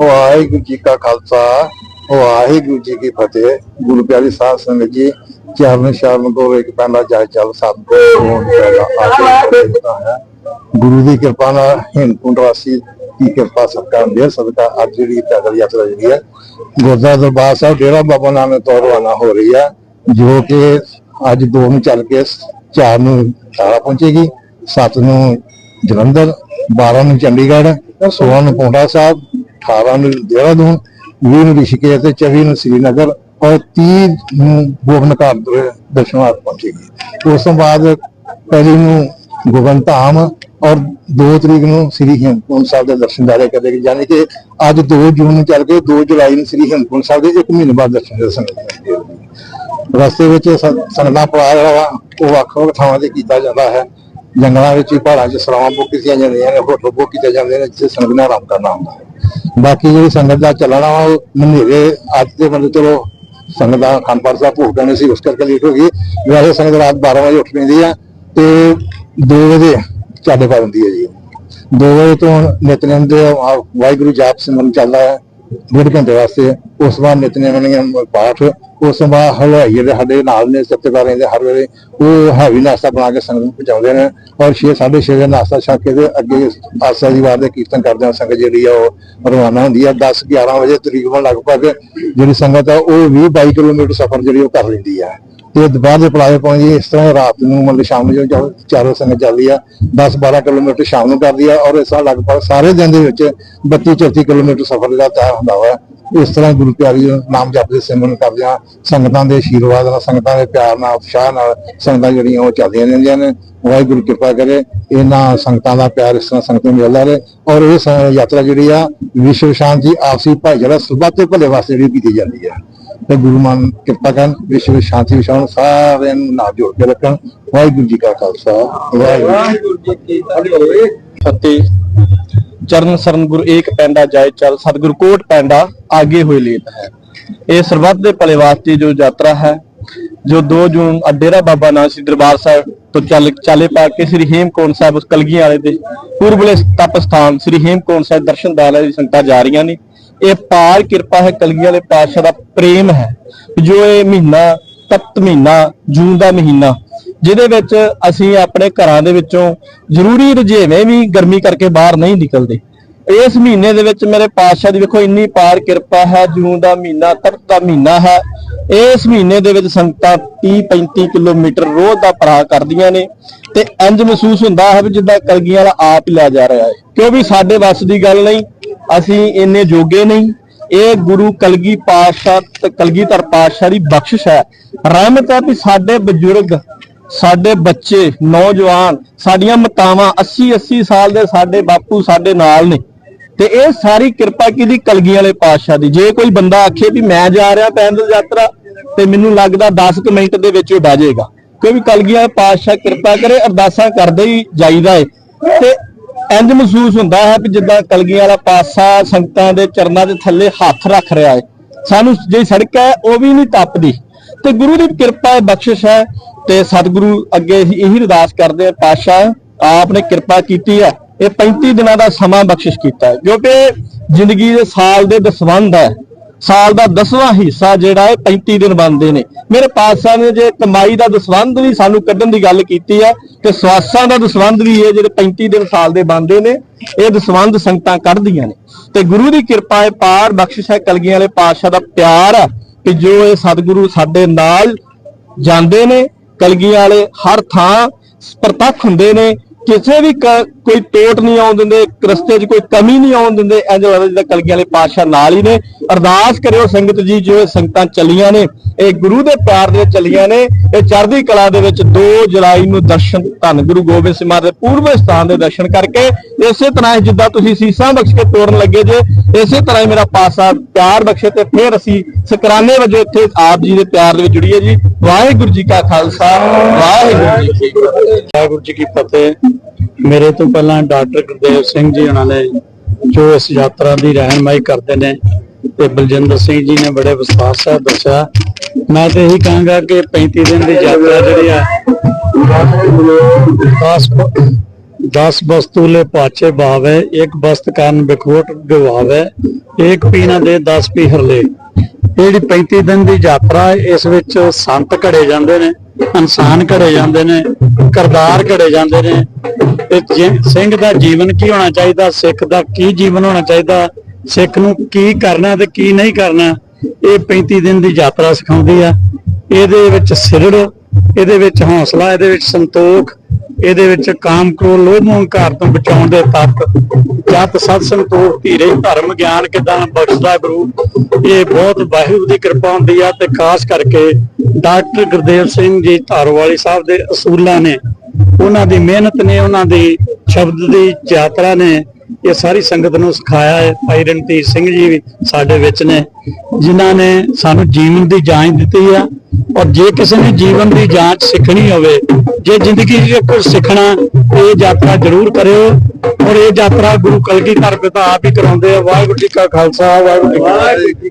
ਵਾਹਿਗੁਰੂ ਜੀ ਕਾ ਖਾਲਸਾ, ਵਾਹਿਗੁਰੂ ਜੀ ਕੀ ਫਤਿਹ। ਗੁਰੂ ਪਿਆਰੀ ਸਾਧ ਸੰਗਤ ਜੀ, ਚਰਨ ਸ਼ਰਨ ਤੋਂ ਇੱਕ ਪਹਿਲਾ ਜਾਇ ਚੱਲ ਸਭ ਤੋਂ ਪਹਿਲਾ ਆਗੇ ਦੇਖਦਾ ਹੈ। ਗੁਰੂ ਦੀ ਕਿਰਪਾ ਨਾਲ ਹਿੰਦਪੁਰ ਵਾਸੀ ਦੀ ਕਿਰਪਾ ਸਦਕਾ ਦੇ ਸਦਕਾ ਅੱਜ ਜਿਹੜੀ ਪੈਦਲ ਯਾਤਰਾ ਜਿਹੜੀ ਹੈ, ਗੁਰਦੁਆਰਾ ਦਰਬਾਰ ਸਾਹਿਬ ਡੇਰਾ ਬਾਬਾ ਨਾਨਕ ਤੋਂ ਰਵਾਨਾ ਹੋ ਰਹੀ ਹੈ, ਜੋ ਕਿ ਅੱਜ ਦੋ ਨੂੰ ਚੱਲ ਕੇ 4 ਨੂੰ ਤਾਰਾ ਪਹੁੰਚੇਗੀ 7 ਨੂੰ ਜਲੰਧਰ 12 ਨੂੰ ਚੰਡੀਗੜ੍ਹ 16 ਨੂੰ ਪੌਂਡਾ ਸਾਹਿਬ 18 ਨੂੰ ਦੇਹਰਾਦੂਨ 20 ਨੂੰ ਰਿਸ਼ੀਕੇਸ਼ ਤੇ 24 ਨੂੰ ਸ੍ਰੀਨਗਰ ਔਰ 30 ਨੂੰ ਗੋਬਿੰਦਘਾਟ ਦੇ ਦਰਸ਼ਨਾਰਥ ਪਹੁੰਚੇਗੀ ਉਸ ਤੋਂ ਬਾਅਦ ਪਹਿਲੀ ਨੂੰ ਗੋਬਿੰਦ ਧਾਮ ਔਰ 2 ਤਰੀਕ ਨੂੰ ਸ੍ਰੀ ਹੇਮਕੁੰਟ ਸਾਹਿਬ ਦੇ ਦਰਸ਼ਨ ਦਾਰੇ ਕਰੇਗੀ ਯਾਨੀ ਕਿ ਅੱਜ 2 ਜੂਨ ਨੂੰ ਚੱਲ ਕੇ 2 ਜੁਲਾਈ ਨੂੰ ਸ੍ਰੀ ਹੇਮਕੁੰਟ ਸਾਹਿਬ ਦੇ 1 ਮਹੀਨੇ ਬਾਅਦ ਦਰਸ਼ਨ ਦੇ ਸੰਗਤ ਰਸਤੇ ਵਿੱਚ ਸ- ਸੰਗਤਾਂ ਪੜਾ ਜਿਹੜਾ ਵਾ, ਉਹ ਵੱਖ ਵੱਖ ਥਾਵਾਂ ਤੇ ਕੀਤਾ ਜਾਂਦਾ ਹੈ। ਜੰਗਲਾਂ ਵਿੱਚ ਪਹਾੜਾਂ 'ਚ ਸਰਾਵਾਂ ਬੁੱਕ ਕੀਤੀਆਂ ਜਾਂਦੀਆਂ ਨੇ, ਹੋਟਲ ਬੁੱਕ ਕੀਤੇ ਜਾਂਦੇ ਨੇ, ਜਿੱਥੇ ਸੰਗਤ ਨੇ ਆਰਾਮ ਕਰਨਾ ਹੁੰਦਾ ਹੈ। ਬਾਕੀ ਜਿਹੜੀ ਸੰਗਤ ਦਾ ਚੱਲਣਾ ਵਾ ਉਹ ਮਨੇਰੇ ਅੱਜ ਦੇ ਬੰਦੇ ਚਲੋ ਸੰਗਤ ਦਾ ਖਾਨਪਾਰ ਸਾਹਿਬ ਭੋਗ ਕਰਨੇ ਸੀ, ਉਸ ਕਰਕੇ ਲੇਟ ਹੋ ਗਈ। ਵੈਸੇ ਸੰਗਤ ਰਾਤ 12 ਵਜੇ ਉੱਠ ਪੈਂਦੀ ਆ ਤੇ 2 ਵਜੇ ਚਾਲੇ ਪਾ ਦਿੰਦੀ ਹੈ ਜੀ। 2 ਵਜੇ ਤੋਂ ਨਿਤਨੇਮ ਦੇ ਵਾਹਿਗੁਰੂ ਜਾਪ ਸਿਮਰਨ ਚੱਲਦਾ ਹੈ ਡੇਢ ਘੰਟੇ ਵਾਸਤੇ ਉਸ ਤੋਂ ਬਾਅਦ ਨਿਤਨੇਮ ਨੇ ਪਾਠ, ਉਸ ਤੋਂ ਬਾਅਦ ਹਲਵਾਈ ਜਿਹੜੇ ਸਾਡੇ ਨਾਲ ਨੇ ਸਤਿਕਾਰ ਰਹਿੰਦੇ ਹਰ ਵੇਲੇ, ਉਹ ਹੈਵੀ ਨਾਸ਼ਤਾ ਬਣਾ ਕੇ ਸੰਗਤ ਨੂੰ ਪਹੁੰਚਾਉਂਦੇ ਨੇ ਔਰ 6 6:30 ਵਜੇ ਨਾਸ਼ਤਾ ਛਕ ਕੇ ਤੇ ਅੱਗੇ ਆਸਾ ਦੀ ਵਾਰ ਦੇ ਕੀਰਤਨ ਕਰਦੇ ਆ। ਸੰਗਤ ਜਿਹੜੀ ਆ ਉਹ ਰਵਾਨਾ ਹੁੰਦੀ ਆ। 10 11 ਵਜੇ ਤਕਰੀਬਨ ਲਗਭਗ ਜਿਹੜੀ ਸੰਗਤ ਆ, ਉਹ 20 22 ਕਿਲੋਮੀਟਰ ਸਫ਼ਰ ਜਿਹੜੀ ਉਹ ਕਰ ਲੈਂਦੀ ਆ। ਤੇ ਦੁਪਹਿਰ ਦੇ ਪਲਾਵੇ ਪਹੁੰਚਦੀ ਇਸ ਤਰ੍ਹਾਂ ਰਾਤ ਨੂੰ ਮਤਲਬ ਸ਼ਾਮ ਨੂੰ ਜਦੋਂ ਚਾਰੋਂ ਸੰਗਤ ਚੱਲਦੀ ਆ 10 12 ਕਿਲੋਮੀਟਰ ਸ਼ਾਮ ਨੂੰ ਕਰਦੀ ਆ ਔਰ ਇਸ ਤਰ੍ਹਾਂ ਲਗਭਗ ਸਾਰੇ ਦਿਨ ਦੇ ਵਿੱਚ 32 34 ਕਿਲੋਮੀਟਰ ਸਫ਼ਰ ਦਾ ਤੈਅ ਹੁੰਦਾ ਵਾ। ਇਸ ਤਰ੍ਹਾਂ ਗੁਰੂ ਪਿਆਰੀ ਨਾਮ ਜਪ ਦੇ ਸਿਮਰਨ ਕਰਦੇ ਕਰਦਿਆਂ ਸੰਗਤਾਂ ਦੇ ਆਸ਼ੀਰਵਾਦ ਨਾਲ, ਸੰਗਤਾਂ ਦੇ ਪਿਆਰ ਨਾਲ, ਉਤਸ਼ਾਹ ਨਾਲ ਸੰਗਤਾਂ ਜਿਹੜੀਆਂ ਉਹ ਚੱਲਦੀਆਂ ਰਹਿੰਦੀਆਂ ਨੇ। ਵਾਹਿਗੁਰੂ ਕਿਰਪਾ ਕਰੇ, ਇਹਨਾਂ ਸੰਗਤਾਂ ਦਾ ਪਿਆਰ ਇਸ ਤਰ੍ਹਾਂ ਸੰਗਤਾਂ ਨੂੰ ਮਿਲਦਾ ਰਹੇ ਔਰ ਇਹ ਯਾਤਰਾ ਜਿਹੜੀ ਆ, ਵਿਸ਼ਵ ਸ਼ਾਂਤੀ ਆਪਸੀ ਭਾਈਚਾਰਾ ਸੁਭਾ ਤੇ ਭਲੇ ਵਾਸਤੇ ਜਿਹੜੀ ਕੀਤੀ ਜਾਂਦੀ ਆ। ਤੇ ਗੁਰੂ ਮਾਨ ਕਿਰਪਾ ਕਰਨ ਵਿਸ਼ਵ ਸ਼ਾਂਤੀ ਵਿਸ਼ਾਉਣ ਸਾਰਿਆਂ ਨੂੰ ਨਾਲ ਜੋੜ ਕੇ ਰੱਖਣ। ਵਾਹਿਗੁਰੂ ਜੀ ਕਾ ਖਾਲਸਾ। ਵਾਹਿਗੁਰੂ ਜੀ ਕੀ ਫਤਿਹ। ਚਰਨ ਸਰਨ ਗੁਰੂ ਏਕ ਪੈਂਡਾ ਜਾਏ ਚੱਲ, ਸਤਿਗੁਰੂ ਕੋਟ ਪੈਂਡਾ ਆਗੇ ਹੋਏ ਲੇਤ ਹੈ। ਇਹ ਸਰਬੱਤ ਦੇ ਭਲੇ ਵਾਸਤੇ ਜੋ ਯਾਤਰਾ ਹੈ, ਜੋ 2 ਜੂਨ ਡੇਰਾ ਬਾਬਾ ਨਾਨਕ ਸ੍ਰੀ ਦਰਬਾਰ ਸਾਹਿਬ ਤੋਂ ਚੱਲ, ਚਾਲੇ ਪਾ ਕੇ ਸ੍ਰੀ ਹੇਮਕੁੰਟ ਸਾਹਿਬ ਉਸ ਕਲਗੀਆਂ ਵਾਲੇ ਦੇ ਪੂਰਬਲੇ ਤਪ ਸਥਾਨ, ਸ੍ਰੀ ਹੇਮਕੁੰਟ ਸਾਹਿਬ ਦਰਸ਼ਨ ਦਾਲੇ ਦੀ ਸੰਗਤਾਂ ਜਾ ਰਹੀਆਂ ਨੇ। ਇਹ ਪਾਰ ਕਿਰਪਾ ਹੈ ਕਲਗੀਆਂ ਵਾਲੇ ਪਾਤਸ਼ਾਹ ਦਾ ਪ੍ਰੇਮ ਹੈ। ਜੋ ਇਹ ਮਹੀਨਾ ਤਪਤ ਮਹੀਨਾ, ਜੂਨ ਦਾ ਮਹੀਨਾ, ਜਿਹਦੇ ਵਿੱਚ ਅਸੀਂ ਆਪਣੇ ਘਰਾਂ ਦੇ ਵਿੱਚੋਂ ਜ਼ਰੂਰੀ ਰੁਝੇਵੇਂ ਵੀ ਗਰਮੀ ਕਰਕੇ ਬਾਹਰ ਨਹੀਂ ਨਿਕਲਦੇ। ਇਸ ਮਹੀਨੇ ਦੇ ਵਿੱਚ ਮੇਰੇ ਪਾਤਸ਼ਾਹ ਦੀ ਵੇਖੋ ਇੰਨੀ ਪਾਰ ਕਿਰਪਾ ਹੈ, ਜੂਨ ਦਾ ਮਹੀਨਾ ਤਪਤ ਦਾ ਮਹੀਨਾ ਹੈ। ਇਸ ਮਹੀਨੇ ਦੇ ਵਿੱਚ ਸੰਗਤਾਂ 30 35 ਕਿਲੋਮੀਟਰ ਰੋਜ਼ ਦਾ ਪੜਾ ਕਰਦੀਆਂ ਨੇ ਤੇ ਇੰਜ ਮਹਿਸੂਸ ਹੁੰਦਾ ਹੈ ਵੀ ਜਿੱਦਾਂ ਕਲਗੀਆਂ ਵਾਲਾ ਆਪ ਹੀ ਲੈ ਜਾ ਰਿਹਾ ਹੈ। ਕਿਉਂਕਿ ਸਾਡੇ ਵੱਸ ਦੀ ਗੱਲ ਨਹੀਂ ਅਸੀਂ ਇੰਨੇ ਜੋਗੇ ਨਹੀਂ। ਇਹ ਗੁਰੂ ਕਲਗੀ ਪਾਤਸ਼ਾਹ ਤੇ ਕਲਗੀਧਰ ਪਾਤਸ਼ਾਹ ਦੀ ਬਖਸ਼ਿਸ਼ ਹੈ। ਰਹਿਮਤ ਹੈ ਵੀ ਸਾਡੇ ਬਜ਼ੁਰਗ, ਸਾਡੇ ਬੱਚੇ, ਨੌਜਵਾਨ, ਸਾਡੀਆਂ ਮਾਤਾਵਾਂ 80 80 ਸਾਲ ਦੇ ਸਾਡੇ ਬਾਪੂ ਸਾਡੇ ਨਾਲ ਨੇ। ਤੇ ਇਹ ਸਾਰੀ ਕਿਰਪਾ ਕਿਹਦੀ? ਕਲਗੀ ਵਾਲੇ ਪਾਤਸ਼ਾਹ ਦੀ। ਜੇ ਕੋਈ ਬੰਦਾ ਆਖੇ ਵੀ ਮੈਂ ਜਾ ਰਿਹਾ ਪੈਦਲ ਯਾਤਰਾ, ਤੇ ਮੈਨੂੰ ਲੱਗਦਾ 10 ਕੁ ਮਿੰਟ ਦੇ ਵਿੱਚ ਉਹ ਬਹਿ ਕਿਉਂਕਿ ਕਲਗੀ ਵਾਲੇ ਪਾਤਸ਼ਾਹ ਕਿਰਪਾ ਕਰੇ, ਅਰਦਾਸਾਂ ਕਰਦੇ ਹੀ ਜਾਈਦਾ ਏ। ਤੇ ਇੰਜ ਮਹਿਸੂਸ ਹੁੰਦਾ ਹੈ ਕਿ ਜਿੱਦਾਂ ਕਲਗੀਆਂ ਵਾਲਾ ਪਾਸਾ ਸੰਗਤਾਂ ਦੇ ਚਰਨਾਂ ਦੇ ਥੱਲੇ ਹੱਥ ਰੱਖ ਰਿਹਾ ਹੈ। ਸਾਨੂੰ ਜਿਹੜੀ ਸੜਕ ਹੈ, ਉਹ ਵੀ ਨਹੀਂ ਟੱਪਦੀ। ਤੇ ਗੁਰੂ ਦੀ ਕਿਰਪਾ ਹੈ, ਬਖਸ਼ਿਸ਼ ਹੈ ਤੇ ਸਤਿਗੁਰੂ ਅੱਗੇ ਅਸੀਂ ਇਹੀ ਅਰਦਾਸ ਕਰਦੇ ਆ ਪਾਸ਼ਾ ਆਪ ਨੇ ਕਿਰਪਾ ਕੀਤੀ ਹੈ। ਇਹ 35 ਦਿਨਾਂ ਦਾ ਸਮਾਂ ਬਖਸ਼ਿਸ਼ ਕੀਤਾ ਹੈ, ਜੋ ਕਿ ਜ਼ਿੰਦਗੀ ਦੇ ਸਾਲ ਦੇ ਦਸਵੰਧ ਹੈ। ਸਾਲ ਦਾ 10ਵਾਂ ਹਿੱਸਾ ਜਿਹੜਾ ਹੈ 35 ਦਿਨ ਬਣਦੇ ਨੇ। ਮੇਰੇ ਪਾਤਸ਼ਾਹ ਨੇ ਜੇ ਕਮਾਈ ਦਾ ਦਸਵੰਧ ਵੀ ਸਾਨੂੰ ਕੱਢਣ ਦੀ ਗੱਲ ਕੀਤੀ ਹੈ, ਤੇ ਸਵਾਸਾਂ ਦਾ ਦਸਵੰਧ ਵੀ ਇਹ ਜਿਹੜੇ 35 ਦਿਨ ਸਾਲ ਦੇ ਬਣਦੇ ਨੇ, ਇਹ ਦਸਵੰਧ ਸੰਗਤਾਂ ਕੱਢਦੀਆਂ ਨੇ। ਤੇ ਗੁਰੂ ਦੀ ਕਿਰਪਾ ਹੈ, ਪਾਰ ਬਖਸ਼ਿਸ਼ ਹੈ, ਕਲਗੀਆਂ ਵਾਲੇ ਪਾਤਸ਼ਾਹ ਦਾ ਪਿਆਰ ਹੈ ਕਿ ਜੋ ਇਹ ਸਤਿਗੁਰੂ ਸਾਡੇ ਨਾਲ ਜਾਂਦੇ ਨੇ, ਕਲਗੀਆਂ ਵਾਲੇ ਹਰ ਥਾਂ ਪ੍ਰਤੱਖ ਹੁੰਦੇ ਨੇ ਕਿਸੇ ਵੀ ਕ- ਕੋਈ ਟੋਟ ਨਹੀਂ ਆਉਣ ਦਿੰਦੇ ਰਸਤੇ 'ਚ ਕੋਈ ਕਮੀ ਨਹੀਂ ਆਉਣ ਦਿੰਦੇ ਇੰਜ ਲੱਗਦਾ ਜਿੱਦਾਂ ਕਲਗੀਆਂ ਵਾਲੇ ਪਾਤਸ਼ਾਹ ਨਾਲ ਹੀ ਨੇ। ਅਰਦਾਸ ਕਰਿਓ ਸੰਗਤ ਜੀ ਜੋ ਸੰਗਤਾਂ ਚੱਲੀਆਂ ਨੇ, ਇਹ ਗੁਰੂ ਦੇ ਪਿਆਰ ਦੇ ਵਿੱਚ ਚੱਲੀਆਂ ਨੇ, ਇਹ ਚੜ੍ਹਦੀ ਕਲਾ ਦੇ ਵਿੱਚ 2 ਜੁਲਾਈ ਨੂੰ ਦਰਸ਼ਨ, ਧੰਨ ਗੁਰੂ ਗੋਬਿੰਦ ਸਿੰਘ ਮਹਾਰਾਜ ਦੇ ਪੂਰਬ ਸਥਾਨ ਦੇ ਦਰਸ਼ਨ ਕਰਕੇ, ਇਸੇ ਤਰ੍ਹਾਂ ਹੀ ਜਿੱਦਾਂ ਤੁਸੀਂ ਸੀਸਾਂ ਬਖਸ਼ ਕੇ ਤੋੜਨ ਲੱਗੇ ਜੇ, ਇਸੇ ਤਰ੍ਹਾਂ ਹੀ ਮੇਰਾ ਪਾਸਾ ਪਿਆਰ ਬਖਸ਼ੇ ਤੇ ਫਿਰ ਅਸੀਂ ਸਕਰਾਨੇ ਵਜੋਂ ਇੱਥੇ ਆਪ ਜੀ ਦੇ ਪਿਆਰ ਦੇ ਵਿੱਚ ਜੁੜੀਏ ਜੀ। ਵਾਹਿਗੁਰੂ ਜੀ ਕਾ ਖਾਲਸਾ, ਵਾਹਿਗੁਰੂ ਜੀ ਕੀ ਫਤਿਹ। ਵਾਹਿਗੁਰੂ ਜੀ ਕੀ ਫਤਿਹ। ਮੇਰੇ ਤੋਂ ਪਹਿਲਾਂ ਡਾਕਟਰ ਗੁਰਦੇਵ ਸਿੰਘ ਜੀ ਉਹਨਾਂ ਨੇ ਜੋ ਇਸ ਯਾਤਰਾ ਦੀ ਰਹਿਨਮਾਈ ਕਰਦੇ ਨੇ ਤੇ ਬਲਜਿੰਦਰ ਸਿੰਘ ਜੀ ਨੇ ਬੜੇ ਵਿਸ਼ਵਾਸ ਨਾਲ ਦੱਸਿਆ। ਮੈਂ ਤੇ ਇਹੀ ਕਹਾਂਗਾ ਕਿ 35 ਦਿਨ ਦੀ ਯਾਤਰਾ ਜਿਹੜੀ ਆ 10 ਦਸ ਬਸਤੂਲੇ ਪਾਛੇ ਭਾਵੇ ਇੱਕ ਬਸਤ ਕਾਰਨ ਬਿਖੋਟ ਗਵਾਵੇ, ਇੱਕ ਪੀਣਾ ਦੇ 10 ਪੀ ਹਰਲੇ ਇਹ ਜਿਹੜੀ 35 ਦਿਨ ਦੀ ਯਾਤਰਾ, ਇਸ ਵਿੱਚ ਸੰਤ ਘੜੇ ਜਾਂਦੇ ਨੇ। ਇਨਸਾਨ ਘੜੇ ਜਾਂਦੇ ਨੇ, ਕਰਤਾਰ ਘੜੇ ਜਾਂਦੇ ਨੇ। ਤੇ ਸਿੰਘ ਦਾ ਜੀਵਨ ਕੀ ਹੋਣਾ ਚਾਹੀਦਾ? ਸਿੱਖ ਦਾ ਕੀ ਜੀਵਨ ਹੋਣਾ ਚਾਹੀਦਾ? ਸਿੱਖ ਨੂੰ ਕੀ ਕਰਨਾ ਤੇ ਕੀ ਨਹੀਂ ਕਰਨਾ? ਇਹ 35 ਦਿਨ ਦੀ ਯਾਤਰਾ ਸਿਖਾਉਂਦੀ ਆ। ਇਹਦੇ ਵਿੱਚ ਸਿਰੜ, ਇਹਦੇ ਵਿੱਚ ਹੌਸਲਾ, ਇਹਦੇ ਵਿੱਚ ਸੰਤੋਖ ਇਹਦੇ ਵਿੱਚ ਕਾਮ ਕ੍ਰੋਧ, ਲੋਭ ਮੋਹ ਹੰਕਾਰ ਤੋਂ ਬਚਾਉਣ ਦੇ ਤੱਤ, ਜਤ, ਸਤ, ਸੰਤੋਖ, ਧੀਰੇ, ਧਰਮ, ਗਿਆਨ ਕਿਦਾਂ ਬਖਸ਼ਦਾ ਗੁਰੂ? ਇਹ ਬਹੁਤ ਵਾਹਿਗੁਰੂ ਦੀ ਕਿਰਪਾ ਹੁੰਦੀ ਆ ਤੇ ਖਾਸ ਕਰਕੇ ਡਾਕਟਰ ਗੁਰਦੇਵ ਸਿੰਘ ਜੀ ਧਾਰੋਵਾਲੀ ਸਾਹਿਬ ਦੇ ਅਸੂਲਾਂ ਨੇ। ਉਹਨਾਂ ਦੀ ਮਿਹਨਤ ਨੇ, ਉਹਨਾਂ ਦੀ ਸ਼ਬਦ ਦੀ ਯਾਤਰਾ ਨੇ, ਇਹ ਸਾਰੀ ਸੰਗਤ ਨੂੰ ਸਿਖਾਇਆ ਹੈ। ਭਾਈ ਰਣਧੀਰ ਸਿੰਘ ਜੀ ਵੀ ਸਾਡੇ ਵਿੱਚ ਨੇ, ਜਿਨ੍ਹਾਂ ਨੇ ਸਾਨੂੰ ਜੀਵਨ ਦੀ ਜਾਂਚ ਦਿੱਤੀ ਆ। ਔਰ ਜੇ ਕਿਸੇ ਨੇ ਜੀਵਨ ਦੀ ਜਾਂਚ ਸਿੱਖਣੀ ਹੋਵੇ, ਜੇ ਜ਼ਿੰਦਗੀ 'ਚ ਕੁਝ ਸਿੱਖਣਾ, ਇਹ ਯਾਤਰਾ ਜ਼ਰੂਰ ਕਰਿਓ। ਔਰ ਇਹ ਯਾਤਰਾ ਗੁਰੂ ਕਲਗੀਧਰ ਪਿਤਾ ਆਪ ਹੀ ਕਰਾਉਂਦੇ ਆ। ਵਾਹਿਗੁਰੂ ਜੀ ਕਾ ਖਾਲਸਾ, ਵਾਹਿਗੁਰੂ ਜੀ ਕੀ ਫਤਿਹ।